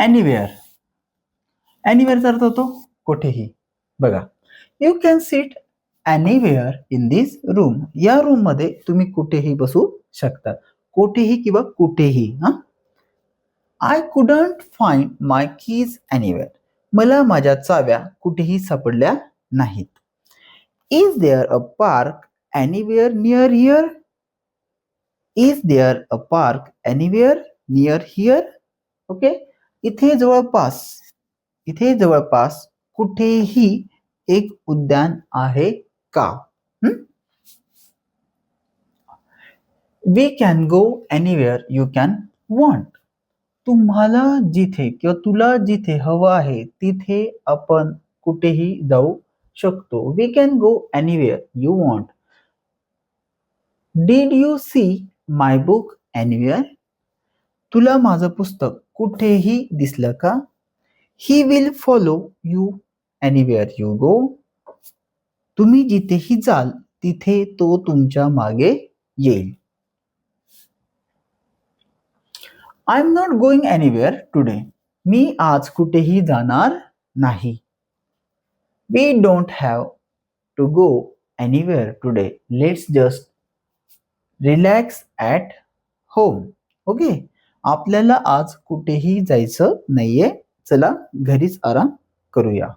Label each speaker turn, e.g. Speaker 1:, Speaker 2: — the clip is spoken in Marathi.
Speaker 1: एनिवेअर एनिवेअरचा अर्थ होतो कुठेही. बघा. You can sit anywhere in this room या रूममध्ये तुम्ही कुठेही बसू शकता. कोठेही किंवा कुठेही हा? I couldn't find my keys anywhere मला माझ्या चाव्या कुठेही सापडल्या नाहीत. Is there a park anywhere near here is there a park anywhere near here okay इथे जवळपास इथे जवळपास कुठेही एक उद्यान आहे का? We can go anywhere you can want तुम्हाला जिथे किंवा तुला जिथे हवं आहे तिथे आपण कुठेही जाऊ शकतो. We can go anywhere you want did you see my book anywhere तुला माझं पुस्तक कुठेही दिसलं का? He will follow you anywhere you go तुम्ही जिथेही जाल तिथे तो तुमच्या मागे येईल. I am not going anywhere today मी आज कुठेही जाणार नाही. We don't have to go anywhere today let's just relax at home okay आपल्याला आज कुठेही जायचं नाहीये. चला घरीच आराम करूया.